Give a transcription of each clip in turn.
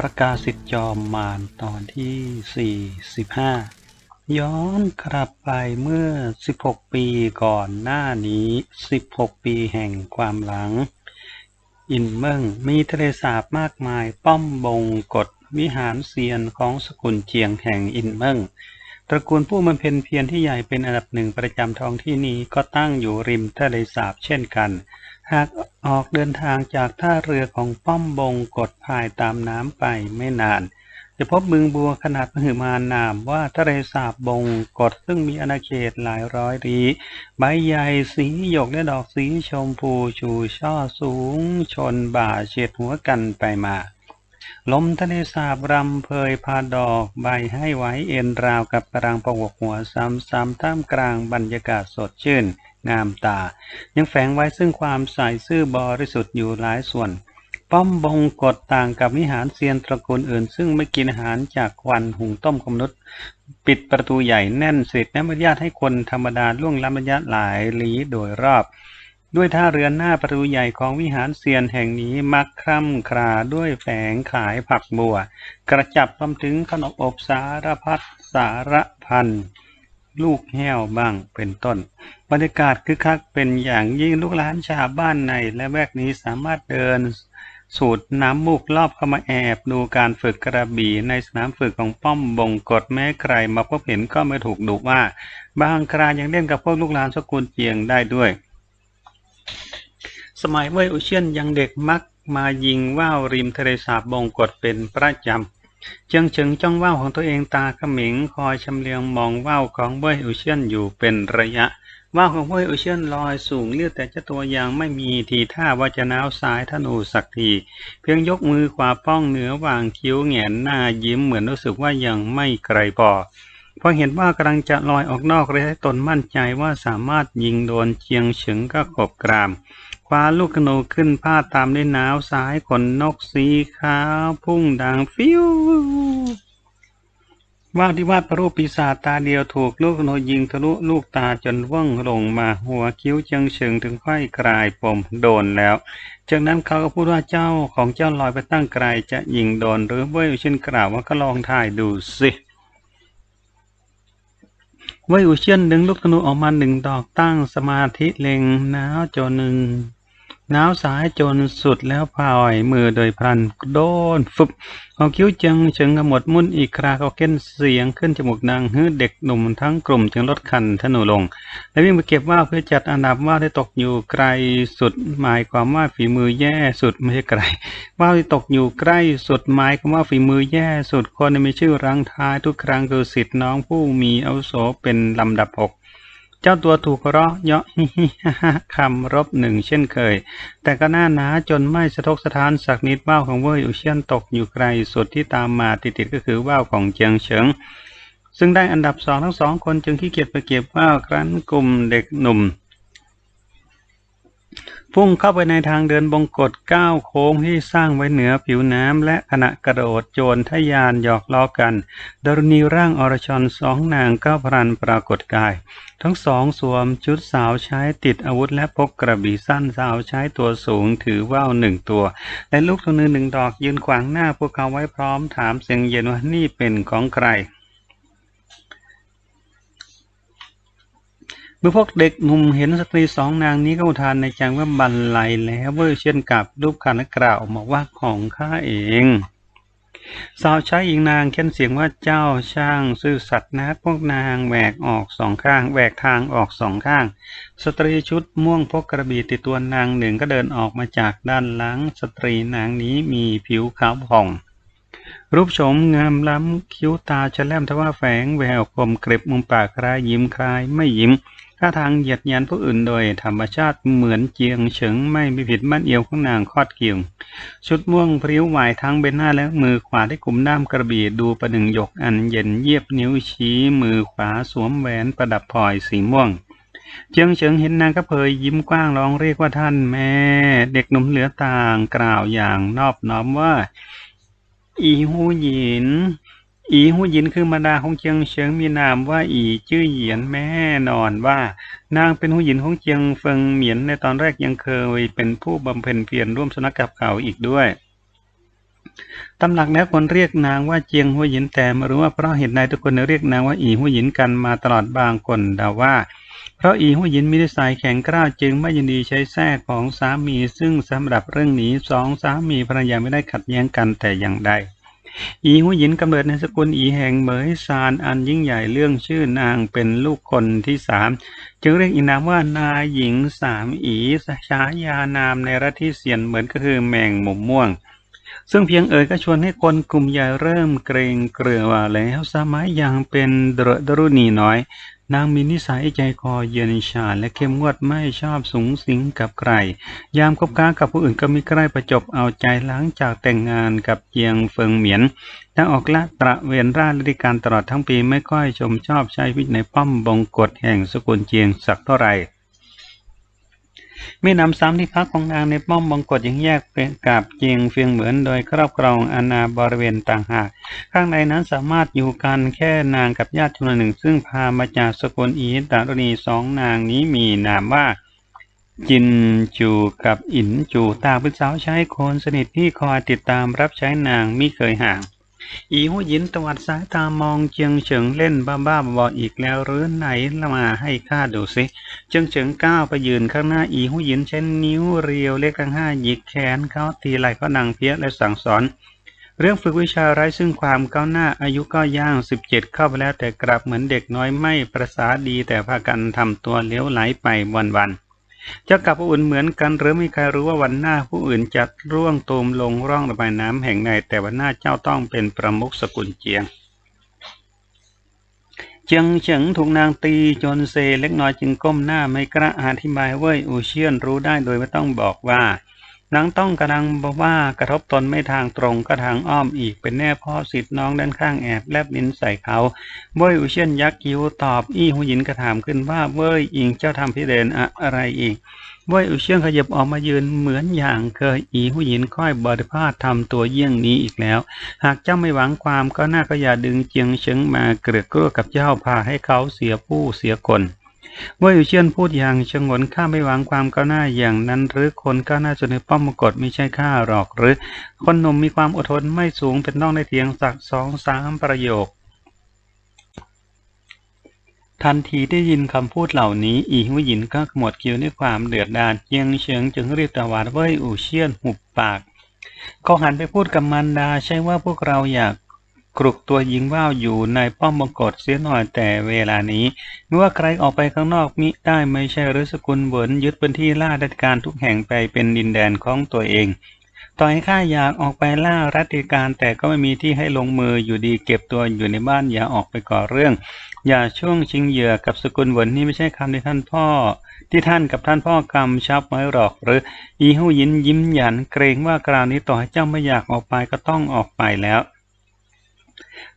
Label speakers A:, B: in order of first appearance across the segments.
A: ประกาศสิทธิจอมมารตอนที่ 45 ย้อนกลับไปเมื่อ 16 ปีก่อนหน้านี้ 16 ปีแห่งความหลัง อินเมิงมีทะเลสาบมากมายป้อมบงกฎวิหารเซียนของสกุลเจียงแห่งอินเมิงตระกูลผู้บำเพ็ญเพียรที่ใหญ่เป็นอันดับหนึ่งประจำท้องที่นี้ก็ตั้งอยู่ริมทะเลสาบเช่นกัน หากออกเดินทางจากท่าเรือของป้อมบงกดพายตามน้ำไปไม่นาน จะพบบึงบัวขนาดมหึมานามว่าทะเลสาบบงกดซึ่งมีอาณาเขตหลายร้อยลี้ใบใหญ่สีหยกและดอกสีชมพูชูช่อสูง ชนบ่าเฉียดหัวกันไปมาลมทะเลสาบรำเพยพาดอกใบให้ไว้เอ็นราวกับกระรังประวกหัวซ้ำๆท่ามกลางบรรยากาศสดชื่น งามตา ยังแฝงไว้ซึ่งความใสซื่อบริสุทธิ์อยู่หลายส่วน ป้อมบงกฎต่างกับวิหารเซียนตระกูลอื่น ซึ่งไม่กินอาหารจากควันหุงต้มขมนุษย์ปิดประตูใหญ่แน่นสนิทและไม่อนุญาตให้คนธรรมดาล่วงล้ำระยะหลายลี้โดยรอบ ด้วยท่าเรือนหน้าประตูใหญ่ของวิหารเซียนแห่งนี้มักคร่ำคราด้วยแฝงขายผักบัว กระจับรวมถึงขนมอบสารพัดสารพัน ลูกแห้วบ้างเป็นต้น บรรยากาศคึกคักเป็นอย่างยิ่งลูกหลานชาวบ้านในและแวกนี้สามารถเดิน สูดน้ำมูกรอบเข้ามาแอบดูการฝึกกระบี่ในสนามฝึกของป้อมบงกฎแม้ใครมาพบเห็นก็ไม่ถูกดุว่า บางครายังเล่นกับพวกลูกหลานสกุลเจียงได้ด้วย สมัยเว่ยอุเชียนยังเด็กมักมายิงว่าวริมทะเลสาบบงกฎเป็นประจำ เจิงเฉิงจ้องว่าวของตัวเองตาเขมิงคอยชำเลืองมองว่าวของเว่ยอุเชียนอยู่เป็นระยะ ว่าวของเว่ยอุเชียนลอยสูงเลือดแต่เจ้าตัวยังไม่มีทีท่าว่าจะน้าวซ้ายธนูสักที เพียงยกมือขวาป้องเหนือวางคิ้วแหงนหน้ายิ้มเหมือนรู้สึกว่ายังไม่ไกลพอพอเห็นว่ากำลังจะลอยออกนอกเลยให้ตนมั่นใจว่าสามารถยิงโดนเจียงเฉิงก็ขบกราม คว้าลูกธนูขึ้นพาดตามด้วยหนาวซ้ายขนนกสีขาวพุ่งดังฟิวว่าที่วาดพระรูปปีศาจตาเดียวถูกลูกธนูยิงทะลุลูกตาจนว่องลงมาหัวคิ้วจิงเฉิงถึงค่อยกลายปมโดนแล้ว จากนั้นเขาก็พูดว่าเจ้าของเจ้าลอยไปตั้งไกลจะยิงโดนหรือเว้ยเช่นกล่าวว่าก็ลองถ่ายดูสิเว่ยอูเชียนดึงลูกธนูออกมาหนึ่งดอกตั้งสมาธิเล็งหนาวจนหนึ่ง นาวสายจนสุดแล้วพลอยมือโดยพลันโดนฟุบเอาคิ้วจึงเชิงกระหมดมุ่นอีกคราเขาเก้นเสียงขึ้นจมูกดังฮือเด็กหนุ่มทั้งกลุ่มจึงลดคันธนูลง แล้ววิ่งไปเก็บว่าเพื่อจัดอันดับว่าวที่ตกอยู่ไกลสุด หมายความว่าฝีมือแย่สุดไม่ใช่ไกลว่าที่ตกอยู่ใกล้สุดหมายความว่าฝีมือแย่สุดคนที่มีชื่อรังท้ายทุกครั้งคือสิทธิ์น้องผู้มีอาวุโสเป็นลำดับหก จ้าตัวถูกเราะเยาะฮิฮิฮ่าคำรบหนึ่งเช่นเคย แต่ก็น่าหนาจนไม่สะทกสะท้านสักนิดว่าวของเว่ยอุเชียนตกอยู่ไกลสุดที่ตามมาติดๆก็คือว่าวของเจียงเฉิง ซึ่งได้อันดับสองทั้งสองคนจึงขี้เกียจไปเก็บว่าวครั้นกลุ่มเด็กหนุ่ม พุ่งเข้าไปในทางเดินบงกฎก้าวโค้งที่สร้างไว้เหนือผิวน้ำและขณะกระโดดโจรทยานหยอกล้อกันดารณีร่างอรชรสองนางก้าวพรันปรากฏกาย ทั้งสองสวมชุดสาวใช้ติดอาวุธและพกกระบี่สั้นสาวใช้ตัวสูงถือว่าวหนึ่งตัว และลูกธนูหนึ่งดอกยืนขวางหน้าพวกเขาไว้พร้อมถามเสียงเย็นว่านี่เป็นของใคร เมื่อพวกเด็กหนุ่มเห็นสตรีสองนางนี้ก็อุทานในใจว่าบันไลแล้วเวอร์เช่นกับรูปคันและกล่าวออกมาว่าของข้าเอง สาวใช้อีกนางเค้นเสียงว่าเจ้าช่างซื่อสัตย์นะพวกนางแหวกออกสองข้างแหวกทางออกสองข้าง สตรีชุดม่วงพกกระบี่ติดตัวนางหนึ่งก็เดินออกมาจากด้านหลังสตรีนางนี้มีผิวขาวผ่องรูปโฉมงามล้ำคิ้วตาจะแล่มทว่าแฝงแววคมกริบมุมปากคล้ายยิ้มคล้ายไม่ยิ้ม ท่าทางเหยียดยันผู้อื่นโดยธรรมชาติเหมือนเจียงเฉิงไม่มีผิดมั่นเอียวของนางคอดเกี่ยว ชุดม่วงพริ้วไหวทั้งเบนหน้าและมือขวาที่กุมด้ามกระบี่ดูประหนึ่งหยกอันเย็นเยียบนิ้วชี้มือขวาสวมแหวนประดับพลอยสีม่วง เจียงเฉิงเห็นนางก็เผยยิ้มกว้างร้องเรียกว่าท่านแม่ เด็กหนุ่มเหลือต่างกล่าวอย่างนอบน้อมว่า อีหูหยิน อีหูหยินคือมารดาของเจียงเฉิงมีนามว่าอีชื่อเหยียนแม่นอนว่า นางเป็นหูหยินของเจียงเฟิงเหมียนในตอนแรกยังเคยเป็นผู้บำเพ็ญเพียรร่วมสนักกับเขาอีกด้วยตำหลักแล้วคนเรียกนางว่าเจียงหัวหยินแต่ไม่รู้ว่าเพราะเหตุใดทุกคนเรียกนางว่าอีหัวหยินกันมาตลอดบางคนเดาว่า เพราะอีหัวหยินมีนิสัยแข็งกร้าวจึงไม่ยินดีใช้แท้ของสามี ซึ่งสำหรับเรื่องนี้สองสามีภรรยาไม่ได้ขัดแย้งกันแต่อย่างใด อีหัวหยินกำเนิดในสกุลอีแห่งเหมยซานอันยิ่งใหญ่เรื่องชื่อนางเป็นลูกคนที่สามจึงเรียกอีนามว่านายหญิงสามอีฉายานามในรัฐที่เสียนเหมือนก็คือแมงมุมม่วง ซึ่งเพียงเอ่ยก็ชวนให้คนกลุ่มใหญ่เริ่มเกรงเกลือว่าแล้วสมัยยังเป็นดรดรุณีน้อย นางมีนิสัยใจคอเย็นชาและเข้มงวดไม่ชอบสูงสิงกับใคร ยามคบค้ากับผู้อื่นก็มีใกล้ประจบเอาใจหลังจากแต่งงานกับเจียงเฟิงเหมียนทั้งออกละตระเวนราชฤดิการตลอดทั้งปีไม่ค่อยชมชอบใช้วิตในป้อมบงกฎแห่งสกุลเจียงสักเท่าไหร่ มีนำซ้ำที่พักของนางในป้อมบงกฎยังแยกเป็นกับเจียงเฟียงเหมือนโดยครอบครองอาณาบริเวณต่างหาก ข้างในนั้นสามารถอยู่กันแค่นางกับญาติจำนวนหนึ่ง ซึ่งพามาจากสกุลอีตารุณีสองนางนี้มีนามว่าจินจูกับอินจูต่างเป็นสาวใช้คนสนิทที่คอยติดตามรับใช้นางไม่เคยห่าง อีหูหยินตวัดสายตามองเจียงเฉิงเล่นบ้าๆบออีกแล้วหรือไหนละมาให้ข้าดูสิเจิงเฉิงก้าวไปยืนข้างหน้าอีหูหยินใช้นิ้วเรียวเล็กทั้งห้าหยิกแขนเขาตีไหล่เขาดังเพี้ยและสั่งสอน เรื่องฝึกวิชาไร้ซึ่งความก้าวหน้าอายุก็ย่างสิบเจ็ดเข้าไปแล้วแต่กลับเหมือนเด็กน้อยไม่ประสาดีแต่พากันทำตัวเลี้ยวไหลไปวันๆ เจ้ากับผู้อื่นเหมือนกัน หรือไม่ใครรู้ว่าวันหน้าผู้อื่นจะร่วงตูมลงร่องระบายน้ำแห่งใดแต่วันหน้าเจ้าต้องเป็นประมุขสกุลเจียง เจียงเฉิงถูกนางตีจนเซเล็กน้อยจึงก้มหน้าไม่กระอธิบายเว้ยอูเชียนรู้ได้โดยไม่ต้องบอกว่า นางต้องกำลังบอกว่ากระทบตนไม่ทางตรงก็ทางอ้อมอีกเป็นแน่พ่อสิทธิ์น้องด้านข้างแอบแลบลิ้นใส่เขาเว้ยอูเชียนยักคิ้วตอบอี้หูหยินกระถามขึ้นว่าเว้ยอิงเจ้าทำพิเรนอะไรอีกเว้ยอูเชียนขยับออกมายืนเหมือนอย่างเคยอีหูหยินค่อยบริพาททำตัวเยี่ยงนี้อีกแล้ว หากเจ้าไม่หวังความก็น่าก็อย่าดึงเจียงเฉิงมาเกลือกกลัวกับเจ้าพาให้เขาเสียผู้เสียคน ว่าอยู่เชียนพูดอย่างชงนข้าไม่หวังความก้าวหน้าอย่างนั้น หรือคนก้าวหน้าจนในป้อมมกฏไม่ใช่ข้าหรอก หรือคนหนุ่มมีความอดทนไม่สูงเป็นต้องได้เทียงสักสองสามประโยคทันทีได้ยินคำพูดเหล่านี้ อีหัวหยินก็ขมวดคิ้วด้วยความเดือดดาลเจียงเฉิงจึงรีบตวาดเว่ยอู่เชียนหุบปาก เขาหันไปพูดกับมันดา ใช่ว่าพวกเราอยาก กรุกตัวยิงว่าวอยู่ในป้อมมกฏเสียหน่อยแต่เวลานี้ไม่ว่าใครออกไปข้างนอกมิได้ไม่ใช่หรือสกุลเหวินยึดพื้นที่ล่าราชการทุกแห่งไปเป็นดินแดนของตัวเองต่อให้ข้าอยากออกไปล่ารัติการแต่ก็ไม่มีที่ให้ลงมืออยู่ดีเก็บตัวอยู่ในบ้านอย่าออกไปก่อเรื่อง อย่าช่วงชิงเหยื่อกับสกุลเหวินนี่ไม่ใช่คำที่ท่านพ่อ ที่ท่านกับท่านพ่อกำชับไว้หรอก หรืออีหูยินยิ้มหยันเกรงว่าคราวนี้ต่อให้เจ้าไม่อยากออกไปก็ต้องออกไปแล้ว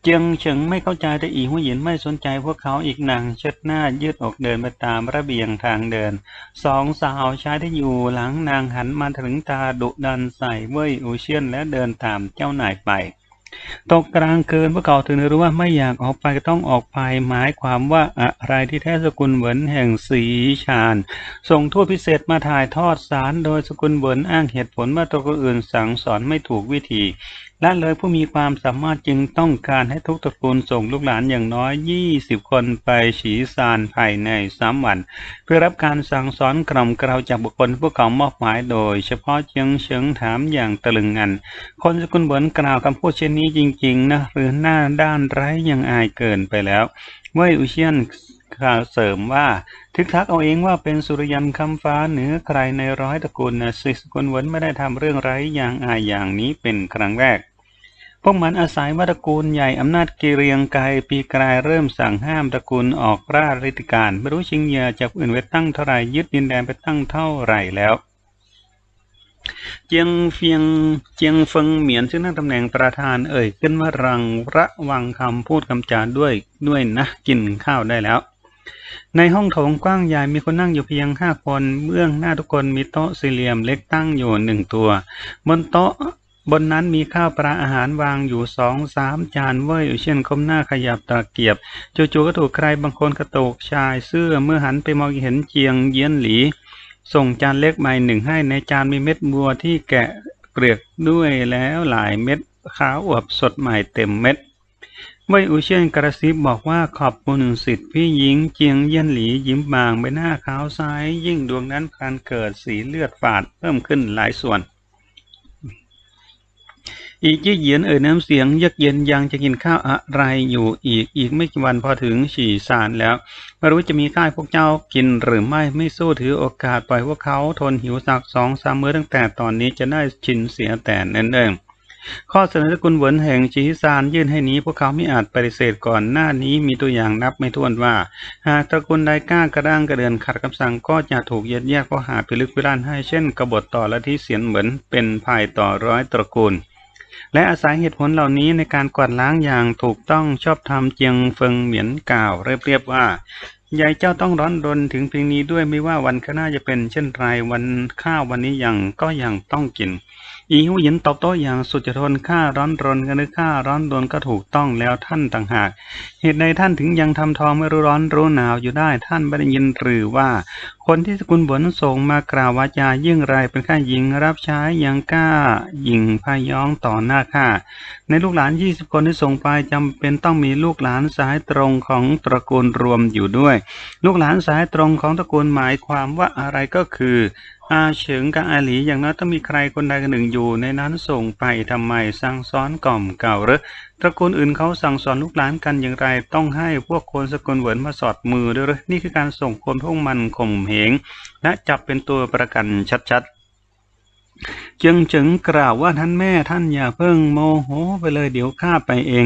A: จียงเฉิงไม่เข้าใจแต่อีหัวหยินไม่สนใจพวกเขาอีกนางเชิดหน้ายืดอกเดินไปตามระเบียงทางเดิน สองสาวชายที่อยู่หลังนางหันมาถึงตาดุดันใส่เว่ยอูเชียนและเดินตามเจ้านายไปตกกลางคืนพวกเขาถึงรู้ว่าไม่อยากออกไปก็ต้องออกไปหมายความว่าอะไรที่แท้สกุลเหวินแห่งสีชาญส่งทูตพิเศษมาถ่ายทอดสารโดยสกุลเหวินอ้างเหตุผลว่าตัวคนอื่นสั่งสอนไม่ถูกวิธี ละเลยผู้มีความสามารถจึงต้องการให้ทุกตระกูลส่งลูกหลานอย่างน้อย 20 คนไปฉีซานภายในสามวัน เพื่อรับการสั่งสอนกล่อมกล่าวจากบุคคลผู้เขามอบหมายโดย เฉพาะเจียงเฉิงถามอย่างตะลึงงัน คนสกุลเวินกล่าวคำพูดเช่นนี้จริงๆนะหรือหน้าด้านไร้ยังอายเกินไปแล้วเว่ยอุเชียนกล่าวเสริมว่าทึกทักเอาเองว่าเป็นสุริยันคำฟ้าเหนือใครในร้อยตระกูลนะสิสกุลเวินไม่ได้ทำเรื่องไร้อย่างอายอย่างนี้เป็นครั้งแรก พวกมันอาศัยว่าตระกูลใหญ่อำนาจกิเรียงไกรปีกลายเริ่มสั่งห้ามตระกูลออกราชฤติการไม่รู้ชิงเหยื่อจากอื่นไปตั้งเท่าไหร่ยึดดินแดนไปตั้งเท่าไหร่แล้วเจียงเฟียงเจียงเฟิงเหมียนซึ่งนั่งตำแหน่งประธานเอ่ยขึ้นว่ารังระวังคำพูดคำจาด้วยด้วยนะกินข้าวได้แล้ว ในห้องโถงกว้างใหญ่มีคนนั่งอยู่เพียงห้าคน เบื้องหน้าทุกคนมีโต๊ะสี่เหลี่ยมเล็กตั้งอยู่หนึ่งตัว บนโต๊ะ บนนั้นมีข้าวปลาอาหารวางอยู่สองสามจานเว้ยอยู่เช่นก้มหน้าขยับตะเกียบจู่ๆก็ถูกใครบางคนกระโตกชายเสื้อเมื่อหันไปมองเห็นเจียงเยียนหลี ส่งจานเล็กใบหนึ่งให้ในจานมีเม็ดบัวที่แกะเปลือกด้วยแล้วหลายเม็ดขาวอวบสดใหม่เต็มเม็ดเว่ยอูเชียนกระซิบบอกว่าขอบคุณสิทธิ์พี่หญิงเจียงเยี่ยนหลียิ้มบางใบหน้าขาวซ้าย ยิ่งดวงนั้นพลันเกิดสีเลือดฝาดเพิ่มขึ้นหลายส่วน อีกยี่เหยียนเอ่ยน้ำเสียงเยือกเย็นยังจะกินข้าวอะไรอยู่อีกอีกไม่กี่วันพอถึงฉี่ซานแล้วไม่รู้จะมีข้าวพวกเจ้ากินหรือไม่ไม่สู้ถือโอกาสปล่อยพวกเขาทนหิวสักสองสามมื้อตั้งแต่ตอนนี้จะได้ชินเสียแต่นั่นเองข้อเสนอกุลเหวินแห่งชีซานยื่นให้นี้ พวกเขาไม่อาจปฏิเสธก่อนหน้านี้มีตัวอย่างนับไม่ถ้วนว่า หากตระกูลใดกล้ากระด้างกระเดือนขัดคำสั่งก็จะถูกเย็ดแยกข้อหาพิลึกพิลั่นให้เช่นกบฏต่อละที่เสียนเหมือนเป็นภายต่อร้อยตระกูล และอาศัยเหตุผลเหล่านี้ในการกวาดล้างอย่างถูกต้องชอบธรรมเจียงเฟิงเหมียนกล่าวเรียบๆว่ายายเจ้าต้องร้อนรนถึงเพียงนี้ด้วยไม่ว่าวันข้างหน้าจะเป็นเช่นไรวันข้าววันนี้ยังก็ยังต้องกิน อีหูหยินตอบโต้อย่างสุดจะทนข้าร้อนรนกันหรือข้าร้อนรนก็ถูกต้องแล้วท่านต่างหาก เหตุใดท่านถึงยังทำทองไม่รู้ร้อนรู้หนาวอยู่ได้ท่านไม่ได้ยินหรือว่า คนที่สกุลบนส่งมากล่าววาจายิ่งไรเป็นข้าหญิงรับใช้ยังกล้าหญิงพายองต่อหน้าข้าในลูกหลาน20คนที่ส่งไปจำเป็นต้องมีลูกหลานสายตรงของตระกูลรวมอยู่ด้วย ลูกหลานสายตรงของตระกูลหมายความว่าอะไรก็คือ อาเฉิงกับอาหลีอย่างน้อยต้องมีใครคนใดคนหนึ่งอยู่ในนั้นส่งไปทำไมสั่งสอนกล่อมเก่าหรือตระกูลอื่นเขาสั่งสอนลูกหลานกันอย่างไร ต้องให้พวกคนสกุลเหวินมาสอดมือด้วยหรือนี่คือการส่งคนพวกมันข่มเหง และจับเป็นตัวประกันชัดๆจึงจึงกล่าวว่าท่านแม่ท่านอย่าเพิ่งโมโหไปเลยเดี๋ยวข้าไปเอง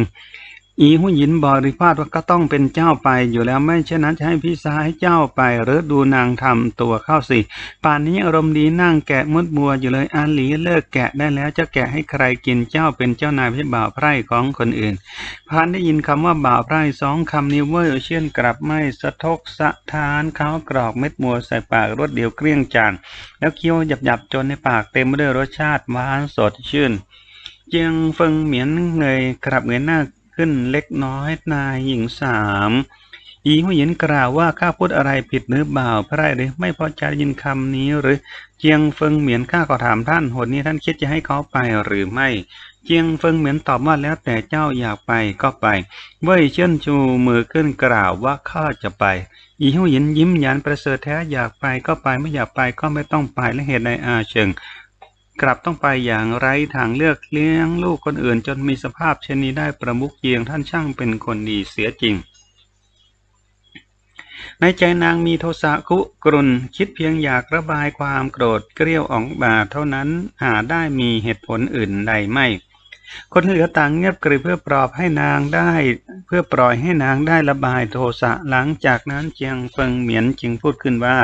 A: อีหุยินบริพาทว่าก็ต้องเป็นเจ้าไปอยู่แล้วไม่เช่นนั้นจะให้พี่สายเจ้าไปหรือดูนางทำตัวเข้าสิป่านนี้อารมณ์ดีนั่งแกะมุดบัวอยู่เลยอาหลีเลิกแกะได้แล้วจะแกะให้ใครกินเจ้าเป็นเจ้านายไม่บ่าวไพร่ของคนอื่นพานได้ยินคำว่าบ่าวไพร่สองคำนี้เว่ยเชี่ยนกลับไม่สะทกสะทานเขากรอกเม็ดมัวใส่ปากรวดเดียวเกลี้ยงจานแล้วเคี้ยวหยับๆจนในปากเต็มไปด้วยรสชาติหวานสดชื่นเจียงเฟิงเหมียนเงยกลับเงยหน้า ขึ้นเล็กน้อยนายหญิงสามอีหัวหยินกล่าวว่าข้าพูดอะไรผิดหรือเปล่าพระไรหรือไม่พอใจยินคำนี้หรือเจียงเฟิงเหมียนข้าก็ถามท่านหนนี้ท่านคิดจะให้เขาไปหรือไม่ เจียงเฟิงเหมียนตอบว่าแล้วแต่เจ้าอยากไปก็ไป เว่ยเชิญชูมือขึ้นกล่าวว่าข้าจะไป อีหัวหยินยิ้มยันประเสริฐแท้อยากไปก็ไปไม่อยากไปก็ไม่ต้องไปและเหตุใดอาเชิง กลับต้องไปอย่างไร้ทางเลือกเลี้ยงลูกคนอื่นจนมีสภาพเช่นนี้ได้ประมุขเยียงท่านช่างเป็นคนดีเสียจริง ในใจนางมีโทสะคุกรุนคิดเพียงอยากระบายความโกรธเกลี้ยวออกมาเท่านั้นหาได้มีเหตุผลอื่นใดไม่ คนเหลือต่างเงียบกริบเพื่อปลอบให้นางได้ เพื่อปล่อยให้นางได้ระบายโทสะหลังจากนั้นเจียงเฟิงเหมียนจึงพูดขึ้นว่า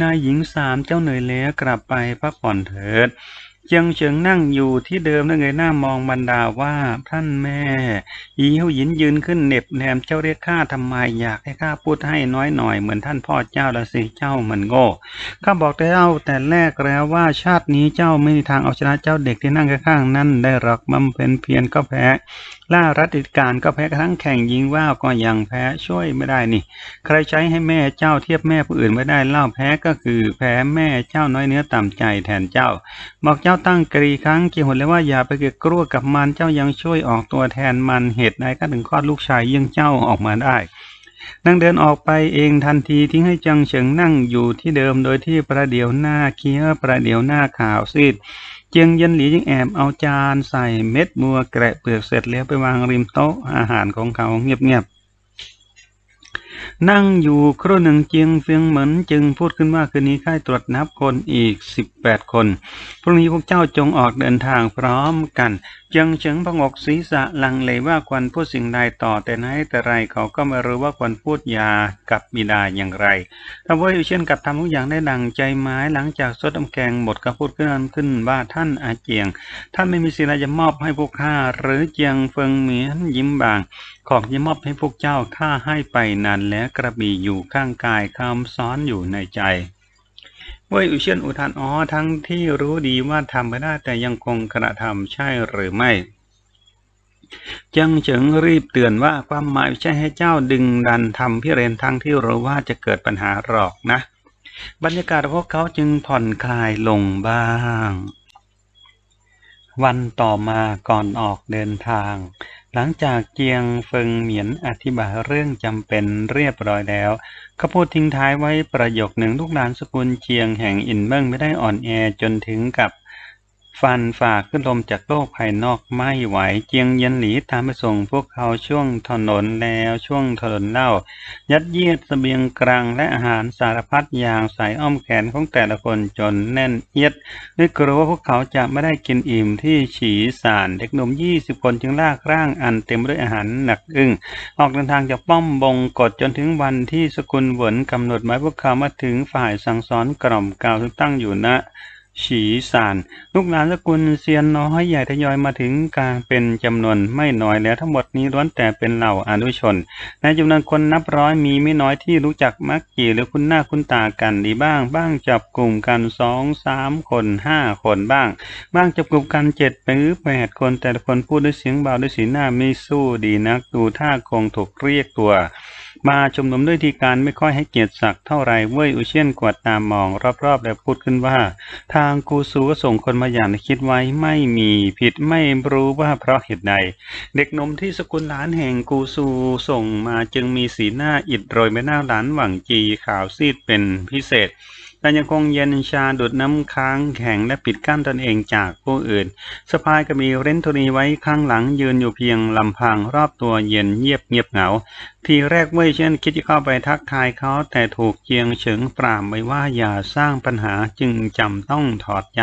A: นายหญิงสามเจ้าเหนื่อยแล้วกลับไปพักผ่อนเถิด จียงเฉิงนั่งอยู่ที่เดิมแล้วเงยหน้ามองบรรดาว่าท่านแม่อีเฮวหยินยืนขึ้นเหน็บแนมเจ้าเรียกข้าทำไมอยากให้ข้าพูดให้น้อยหน่อยเหมือนท่านพ่อเจ้าละสิเจ้ามันโง่ข้าบอกเจ้าแต่แรกแล้วว่าชาตินี้เจ้าไม่มีทางเอาชนะเจ้าเด็กที่นั่งข้างๆนั่นได้หรอกมันเพ็นเพียนก็แพ้ ล่ารัติการก็แพ้กระทั่งแข่งยิงว่าวก็ยังแพ้ช่วยไม่ได้นี่ ใครใช้ให้แม่เจ้าเทียบแม่ผู้อื่นไม่ได้เล่าแพ้ก็คือแพ้แม่เจ้าน้อยเนื้อต่ำใจแทนเจ้า บอกเจ้าตั้งกรีครั้งกี่หนเลยว่าอย่าไปเกลียดกลัวกับมันเจ้ายังช่วยออกตัวแทนมันเหตุใดก็ถึงคลอดลูกชายยิ่งเจ้าออกมาได้นางเดินออกไปเองทันทีทิ้งให้จังเฉิงนั่งอยู่ที่เดิมโดยที่ประเดี๋ยวหน้าเคี้ยวประเดี๋ยวหน้าขาวซีด เจียงเยันหลีจึงแอบเอาจานใส่เม็ดบัวแกะเปลือกเสร็จแล้วไปวางริมโต๊ะอาหารของเขาเงียบๆ นั่งอยู่ครู่หนึ่งเจียงเฟียงเหมินจึงพูดขึ้นว่าคืนนี้ค่ายตรวจนับคนอีกสิบแปดคน พรุ่งนี้พวกเจ้าจงออกเดินทางพร้อมกันเจียงเฉิงพงกศีรษะลังเลว่าควรพูดสิ่งใดต่อแต่ไหนแต่ไรเขาก็ไม่รู้ว่าควรพูดยากับบิดาอย่างไรถ้าว่าอยู่เช่นกับทำทุกอย่างได้ดังใจไม้หลังจากซดน้ำแกงหมดก็พูดขึ้นขึ้นว่าท่านอาเจียง ท่านไม่มีสิ่งใดจะมอบให้พวกข้าหรือเจียงเฟิงเหมียนยิ้มบางของที่มอบให้พวกเจ้าข้าให้ไปนานแล้วกระบี่อยู่ข้างกายคำซ้อนอยู่ในใจเว่ยอุเชียนอุทานอ๋อทั้งที่รู้ดีว่าทำไม่ได้แต่ยังคงกระทำใช่หรือไม่ จังเฉิงรีบเตือนว่าความหมายไม่ใช่ให้เจ้าดึงดันทำพิเรนทั้งที่รู้ว่าจะเกิดปัญหาหรอกนะ บรรยากาศพวกเขาจึงผ่อนคลายลงบ้าง วันต่อมาก่อนออกเดินทาง หลังจากเจียงเฟิงเหมียนอธิบายเรื่องจำเป็นเรียบร้อยแล้วเขาพูดทิ้งท้ายไว้ประโยคหนึ่งลูกหลานสกุลเจียงแห่งอินเบิ้งไม่ได้อ่อนแอจนถึงกับ ฟันฝ่าขึ้นลมจากโลกภายนอกไม่ไหวเจียงเย็นหลีตามไปส่งพวกเขาช่วงถนนแล้วช่วงถนนเล่า ยัดเยียดเสบียงกลางและอาหารสารพัดอย่างใส่อ้อมแขนของแต่ละคนจนแน่นเอียดด้วยกลัวว่าพวกเขาจะไม่ได้กินอิ่มที่ฉีสานเด็กหนุ่มยี่สิบคนจึงลากร่างอันเต็มด้วยอาหารหนักอึ้งออกเดินทางจากป้อมบงกฎจนถึงวันที่สกุลเหวินกำหนดหมายพวกเขามาถึงฝ่ายสั่งสอนกล่อมกล่าวซึ่งตั้งอยู่ณ ฉีสานลูกหลานสกุลเซียนน้อยใหญ่ทยอยมาถึงการเป็นจำนวนไม่น้อยแล้วทั้งหมดนี้ล้วนแต่เป็นเหล่าอนุชน ในจำนวนคนนับร้อยมีไม่น้อยที่รู้จักมักจีหรือคุ้นหน้าคุ้นตากันดีบ้าง บ้างจับกลุ่มกันสองสามคนห้าคนบ้าง บ้างจับกลุ่มกันเจ็ดหรือแปดคนแต่ละคนพูดด้วยเสียงเบาด้วยสีหน้าไม่สู้ดีนักดูท่าคงถูกเรียกตัว มาชุมนุมด้วยทีการไม่ค่อยให้เกียรติศักดิ์เท่าไรเว่ยอุเชียนกวดตามมองรอบๆ แล้วพูดขึ้นว่า ทางกูซูก็ส่งคนมาอย่างคิดไว้ไม่มีผิดไม่รู้ว่าเพราะเหตุใด เด็กนมที่สกุลหลานแห่งกูซูส่งมาจึงมีสีหน้าอิดโรยไม่น่าหลานหวังจีขาวซีดเป็นพิเศษ แต่ยังคงเย็นชาดูดน้ำค้างแข็งและปิดกั้นตนเองจากผู้อื่นสะพายก็มีเร้นโทนีไว้ข้างหลังยืนอยู่เพียงลำพังรอบตัวเย็นเงียบเงียบเหงา ทีแรกเว่ยเช่นคิดจะเข้าไปทักทายเขาแต่ถูกเจียงเฉิงปรามไว้ว่าอย่าสร้างปัญหาจึงจำต้องถอดใจ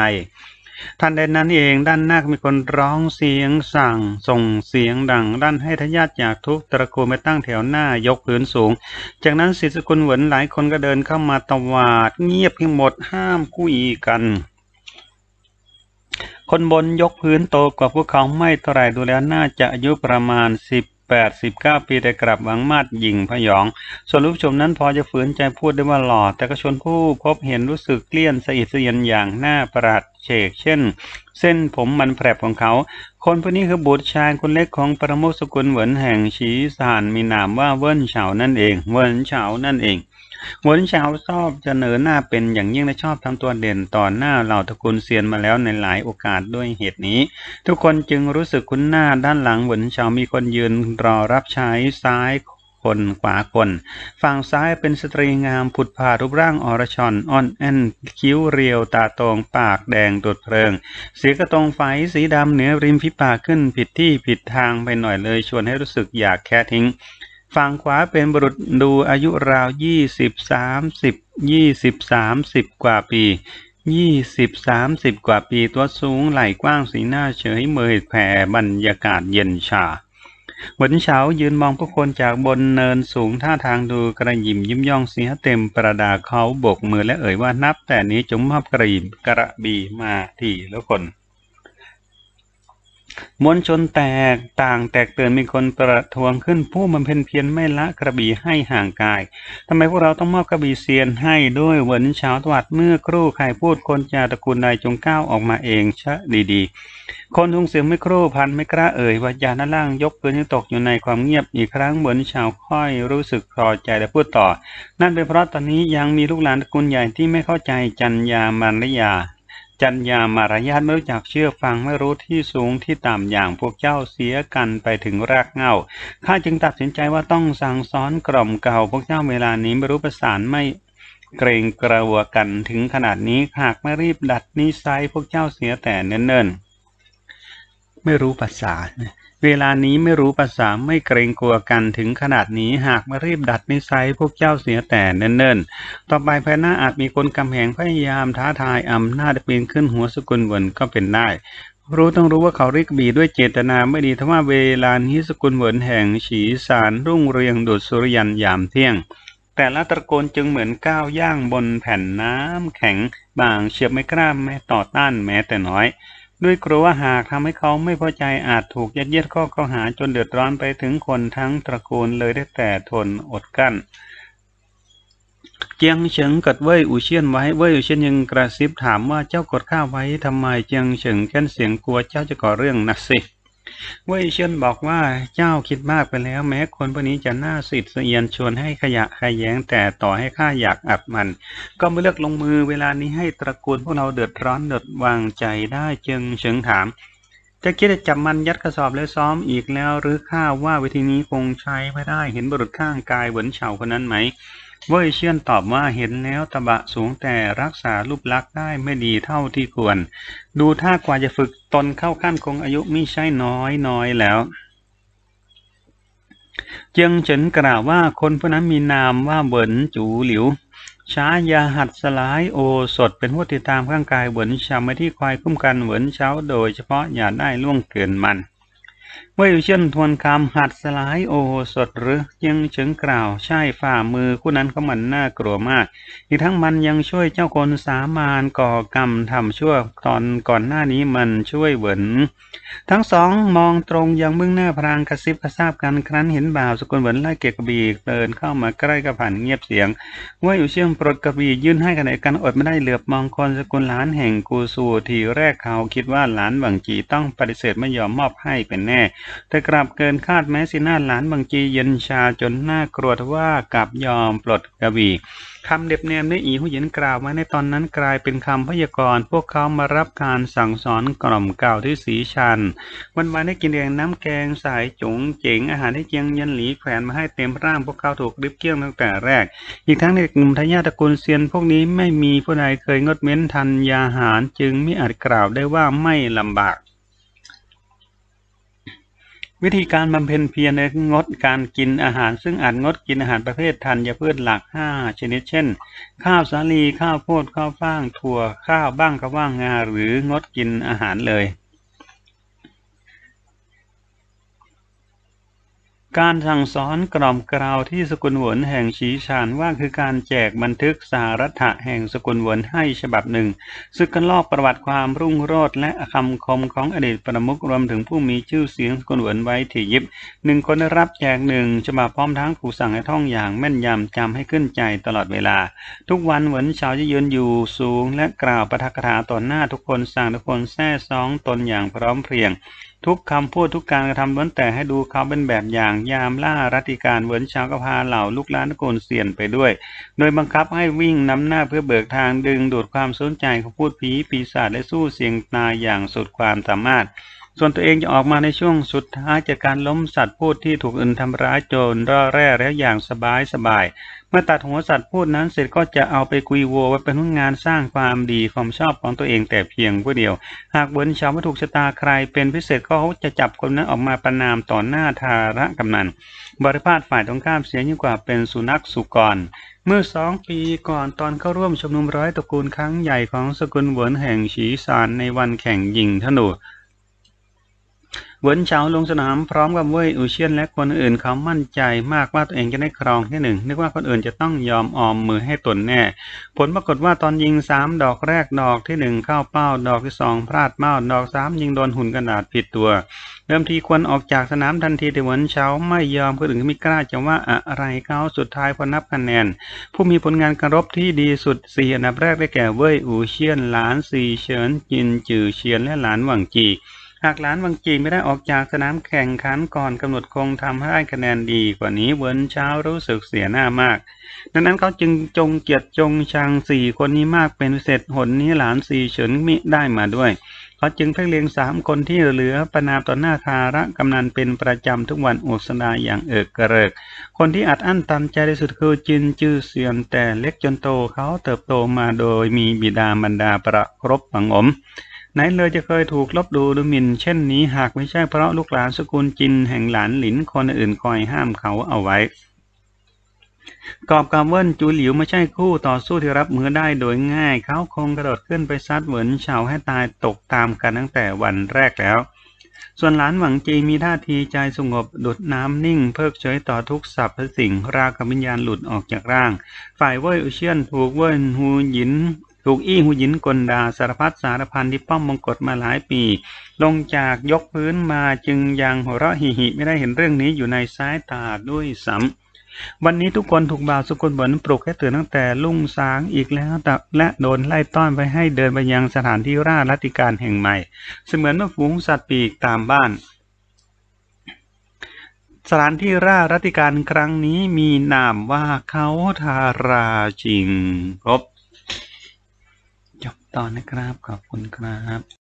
A: ทันใดนั้นเองด้านหน้าก็มีคนร้องเสียงสั่ง ส่งเสียงดังด้านให้ทายาทจากทุกตระกูลมาตั้งแถวหน้ายกพื้นสูง จากนั้นศิษย์สกุลเหวินหลายคนก็เดินเข้ามาตวาด เงียบทั้งหมดห้ามคุยกันคนบนยกพื้นโตกว่าพวกเขาไม่เท่าไรดูแล้วน่าจะอายุประมาณสิบ แปดสิบเก้าปีแต่กลับหวังมาดยิงพยอง ส่วนลูกชมนั้นพอจะฝืนใจพูดได้ว่าหล่อ แต่ก็ชนผู้พบเห็นรู้สึกเกลี้ยนสะอิดสะเอียนอย่างน่าประหลาดเฉกเช่น เส้นผมมันแผรบของเขา คนผู้นี้คือบุตรชายคนเล็กของประโมสกุลเหวินแห่งชีสานมีนามว่าเวินเฉานั่นเอง เวินเฉานั่นเองเวินเฉาชอบจะเสนอหน้าเป็นอย่างยิ่งและชอบทำตัวเด่นต่อหน้าเหล่าตระกูลเซียนมาแล้วในหลายโอกาสด้วยเหตุนี้ ทุกคนจึงรู้สึกคุ้นหน้าด้านหลังเหวินเฉามีคนยืนรอรับใช้ซ้าย คนขวาคน ฝั่งซ้ายเป็นสตรีงามผุดผ่ารูปร่างอรชอนอ่อนแอนคิ้วเรียวตาตรงปากแดงดุดเพลิง เสียกระตรงไฟสีดำเหนือริมฝีปากขึ้นผิดที่ผิดทางไปหน่อยเลยชวนให้รู้สึกอยากแค่ทิ้งฝั่งขวาเป็นบุรุษดูอายุราวยี่สิบสามสิบยี่สิบสามสิบกว่าปียี่สิบสามสิบกว่าปีตัวสูงไหล่กว้างสีหน้าเฉยเมยแผ่บรรยากาศเย็นชา วนเฉายืนมองผู้คนจากบนเนินสูงท่าทางดูกระยิมยิ้มย่องเสียเต็มประดาเขาโบกมือและเอ่ยว่านับแต่นี้จงมอบกระยิมกระบีมาทีละคน มวลชนแตกต่างแตกเตือนมีคนประท้วงขึ้นผู้มันเพ็ญเพียรไม่ละกระบี่ให้ห่างกายทำไมพวกเราต้องมอบกระบี่เซียนให้ด้วยเหวนเช้าตวัดเมื่อครู่ใครพูดคนจาตระกูลใดจงก้าวออกมาเองชะดีๆ คนทุงเสียงไม่ครู่พันไม่กล้าเอ่ยว่าจาหน้าล่างยกปืนยังตกอยู่ในความเงียบอีกครั้งเหมือนชาวค่อยรู้สึกพอใจและพูดต่อ นั่นเป็นเพราะตอนนี้ยังมีลูกหลานตระกูลใหญ่ที่ไม่เข้าใจจัญญามารยา จัญญามารยาทไม่รู้จักเชื่อฟังไม่รู้ที่สูงที่ต่ำอย่างพวกเจ้าเสียกันไปถึงรากเหง้าข้าจึงตัดสินใจว่าต้องสั่งสอนกล่อมเก่า พวกเจ้าเวลานี้ไม่รู้ประสานไม่เกรงกระวกันถึงขนาดนี้หากไม่รีบดัดนิสัยพวกเจ้าเสียแต่เนิ่นๆไม่รู้ภาษา เวลานี้ไม่รู้ภาษาไม่เกรงกลัวกันถึงขนาดนี้หากไม่รีบดัดนิสัยพวกเจ้าเสียแต่เนิ่นๆ ต่อไปภายหน้าอาจมีคนกำแหงพยายามท้าทายอำนาจปีนขึ้นหัวสกุลเวินก็เป็นได้ รู้ต้องรู้ว่าเขารียกบีด้วยเจตนาไม่ดีทว่าเวลานี้สกุลเหวินแห่งฉีสารรุ่งเรืองดุจสุริยันยามเที่ยง แต่ละตระกูลจึงเหมือนก้าวย่างบนแผ่นน้ำแข็งบางเฉียบไม่กล้าแม้ต่อต้านแม้แต่น้อย ด้วยกลัวว่าหากทำให้เขาไม่พอใจอาจถูกยัดเยียดข้อกล่าหาจนเดือดร้อนไปถึงคนทั้งตระกูลเลยได้แต่ทนอดกั้น เจียงเฉิงกดเว่ยอูเชียนไว้เว่ยอูเชียนยังกระซิบถามว่าเจ้ากดข้าไว้ทำไมเจียงเฉิงแค้นเสียงกลัวเจ้าจะก่อเรื่องนะสิ เว่ยเชียนบอกว่าเจ้าคิดมากไปแล้ว แม้คนพวกนี้จะน่าสิทธิ์เสียนชวนให้ขยะขยแย้งแต่ต่อให้ข้าอยากอัดมัน ก็ไม่เลือกลงมือเวลานี้ให้ตระกูลพวกเราเดือดร้อนเดือดวางใจได้จียงเฉิงถามจะคิดจะจับมันยัดกระสอบแล้วซ้อมอีกแล้ว หรือข้าว่าวิธีนี้คงใช้ไม่ได้เห็นบุรุษข้างกายเหวินเฉาคนนั้นไหม เว่ยเชียนตอบว่าเห็นแล้วตะบะสูงแต่รักษารูปลักษณ์ได้ไม่ดีเท่าที่ควร ดูท่ากว่าจะฝึกตนเข้าขั้นคงอายุมิใช่น้อยน้อยแล้ว เจียงเฉินกล่าวว่าคนผู้นั้นมีนามว่าเหวินจูหลิวช้ายาหัดสลายโอสถเป็นผู้ติดตามข้างกายเหวินชาไมาที่คอยคุ้มกันเหวินเช้าโดยเฉพาะอย่าได้ล่วงเกินมัน เมื่ออยู่เช่นทวนคำหัดสลายโอสถหรือยังเฉิงกล่าวใช่ฝ่ามือคู่นั้นเขามันน่ากลัวมาก อีกทั้งมันยังช่วยเจ้าคนสามานก่อกรรมทำชั่วตอนก่อนหน้านี้มันช่วยเหวินทั้งสองมองตรงยังมึงหน้าพรางกระซิบกระซาบกันครั้นเห็นบ่าวสกุลเหวินไล่เกะกระบี่เดินเข้ามาใกล้กระผ่านเงียบเสียงว่าอยู่เชื่องปลดกระบี่ยื่นให้กันไหนกันอดไม่ได้เหลือบมองคนสกุลหลานแห่งกูซูทีแรกเขาคิดว่าหลานบังจีต้องปฏิเสธไม่ยอมมอบให้เป็นแน่แต่กลับเกินคาดแม้สีหน้าหลานบังจีเย็นชาจนหน่ากลัวทว่ากลับยอมปลดกระบี่คำเด็บเนียมในอีหูหยินกล่าวไว้ในตอนนั้นกลายเป็นคำพยากรณ์พวกเขามารับการสั่งสอนกล่อมเก่าที่สีชัน วันวันได้กินแดงน้ำแกงสายจุ๋งเจ๋งอาหารที่เจียงยันหลีแขวนมาให้เต็มร่างพวกเขาถูกริบเกี้ยงตั้งแต่แรก อีกทั้งในกลุ่มทายาทตระกูลเซียนพวกนี้ไม่มีผู้ใดเคยงดเว้นทันยาหารจึงไม่อาจกล่าวได้ว่าไม่ลำบาก วิธีการบำเพ็ญเพียรในงดการกินอาหารซึ่งอาจงดกินอาหารประเภทธัญพืชหลัก 5 ชนิดเช่น ข้าวสาลีข้าวโพดข้าวฟ่าง ถั่วข้าวบ้างกระว่างงาหรืองดกินอาหารเลย การสั่งสอนกล่อมกล่าวที่สกุลหวนแห่งฉีชานว่าคือการแจกบันทึกสารัฐะแห่งสกุลหวนให้ฉบับหนึ่งซึ่งกันลอกประวัติความรุ่งโรจน์และคำคมของอดีตประมุขรวมถึงผู้มีชื่อเสียงสกุลหวนไว้ถี่ยิบหนึ่งคนได้รับแจกหนึ่งฉบับพร้อมทั้งถูกสั่งให้ท่องอย่างแม่นยำจำให้ขึ้นใจตลอดเวลา ทุกวันเหมือนชาวจะยืนอยู่สูง และกล่าวปาฐกถาต่อหน้าทุกคนสั่งทุกคนแท้ซองตนอย่างพร้อมเพรียง ทุกคำพูดทุกการกระทำล้วนแต่ให้ดูเขาเป็นแบบอย่างยามล่ารัติการเวินชาวกพาเหล่าลูกล้านโกนเสียนไปด้วย โดยบังคับให้วิ่งนำหน้าเพื่อเบิกทางดึงดูดความสนใจของพูดผีปีศาจและสู้เสียงตายอย่างสุดความสามารถ ส่วนตัวเองจะออกมาในช่วงสุดท้ายจากการล้มสัตว์พูดที่ถูกอื่นทำร้ายโจรร่อแร่แล้วอย่างสบายสบาย เมื่อตัดหัวสัตว์พูดนั้นเสร็จก็จะเอาไปกุยโวไว้เป็นผลงานสร้างความดีความชอบของตัวเองแต่เพียงผู้เดียว หากเบินชาวไม่ถูกชะตาใครเป็นพิเศษก็เขาจะจับคนนั้นออกมาประนามต่อหน้าทาระกำนัน บริพาทฝ่ายตรงข้ามเสียยิ่งกว่าเป็นสุนัขสุกรเมื่อสองปีก่อนตอนเข้าร่วมชุมนุมร้อยตระกูลครั้งใหญ่ของสกุลเหวินแห่งฉีซานในวันแข่งยิงธนู เวินเฉาลงสนามพร้อมกับเว่ยอูเชียนและคนอื่นเขามั่นใจมากว่าตัวเองจะได้ครองที่หนึ่งนึกว่าคนอื่นจะต้องยอมออมมือให้ตนแน่ ผลปรากฏว่าตอนยิงสามดอกแรกดอกที่หนึ่งเข้าเป้า ดอกที่สองพลาดเป้า ดอกสามยิงโดนหุ่นกระดาษผิดตัวเดิมทีควรออกจากสนามทันทีแต่เวินเฉาไม่ยอมคนอื่นไม่กล้าจะว่าอะไรเขาสุดท้ายพอนับคะแนน ผู้มีผลงานการรบที่ดีสุดสี่อันดับแรกได้แก่เว่ยอูเชียนหลานซีเฉินจินจือเชียนและหลานหวังจี หากหลานวังจีไม่ได้ออกจากสนามแข่งขันก่อนกำหนดคงทำให้ได้คะแนนดีกว่านี้เวินเช้ารู้สึกเสียหน้ามาก ดังนั้นเขาจึงจงเกียรติจงชังสี่คนนี้มากเป็นเศษหนนี้หลานสี่เฉินมิได้มาด้วยเขาจึงเพ่งเลียงสามคนที่เหลือประนามต่อหน้าทาระกำนันเป็นประจำทุกวันอุสดาอย่างเอิกกระเริก คนที่อัดอั้นตันใจที่สุดคือจินจื้อเซียนแต่เล็กจนโตเขาเติบโตมาโดยมีบิดามารดาประครบประหงม ไหนเลยจะเคยถูกลบดูหรือหมิ่นเช่นนี้หากไม่ใช่เพราะลูกหลานสกุลจินแห่งหลานหลินคนอื่นคอยห้ามเขาเอาไว้กอบกับเวินจูหลิวไม่ใช่คู่ต่อสู้ที่รับมือได้โดยง่าย เขาคงกระโดดขึ้นไปซัดเหวินเฉาให้ตายตกตามกันตั้งแต่วันแรกแล้ว ส่วนหลานหวังจีมีท่าทีใจสงบดุดน้ำนิ่ง เพิกเฉยต่อทุกสรรพสิ่ง ราวกับวิญญาณหลุดออกจากร่าง ฝ่ายเว่ยอุเชียนถูกเว่ยฮูหยิน ถูกอี้หูหยินกลดาสารพัดสารพันที่ป้อมมงกฎมาหลายปี ลงจากยกพื้นมาจึงยังหัวเราะหิหิไม่ได้เห็นเรื่องนี้อยู่ในสายตาด้วยซ้ำวันนี้ทุกคนถูกบ่าวสกุลบนปลุกให้ตื่นตั้งแต่ลุ่งสางอีกแล้วแต่และโดนไล่ต้อนไปให้เดินไปยังสถานที่ราชรัติการแห่งใหม่ เสมือนเมื่อฝูงสัตว์ปีกตามบ้าน สถานที่ราชรัติการครั้งนี้มีนามว่าเขาทาราจริงครบ ตอนนะครับ ขอบคุณครับ